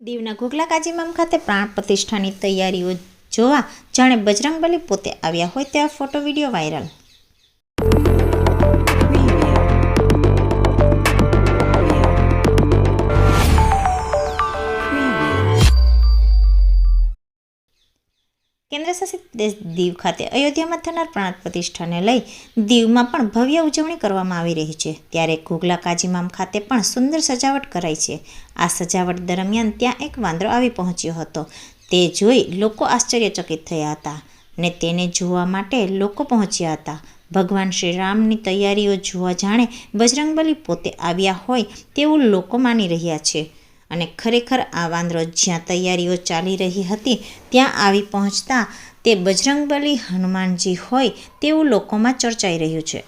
દીવના ઘોઘલા કાજીમામ ખાતે પ્રાણ પ્રતિષ્ઠાની તૈયારીઓ જોવા જાણે બજરંગબલી પોતે આવ્યા હોય તેવા ફોટો વીડિયો વાયરલ. કેન્દ્રશાસિત દીવ ખાતે અયોધ્યામાં થનાર પ્રાણ પ્રતિષ્ઠાને લઈ દીવમાં પણ ભવ્ય ઉજવણી કરવામાં આવી રહી છે. ત્યારે ઘોઘલા કાજીમામ ખાતે પણ સુંદર સજાવટ કરાઈ છે. આ સજાવટ દરમિયાન ત્યાં એક વાંદરો આવી પહોંચ્યો હતો. તે જોઈ લોકો આશ્ચર્યચકિત થયા હતા ને તેને જોવા માટે લોકો પહોંચ્યા હતા. ભગવાન શ્રી રામની તૈયારીઓ જોવા જાણે બજરંગબલી પોતે આવ્યા હોય તેવું લોકો માની રહ્યા છે. અને ખરેખર આ વાંદરો જ્યાં તૈયારીઓ ચાલી રહી હતી, ત્યાં આવી પહોંચતા તે બજરંગબલી હનુમાનજી હોય તેવું લોકોમાં ચર્ચાઈ રહ્યું છે.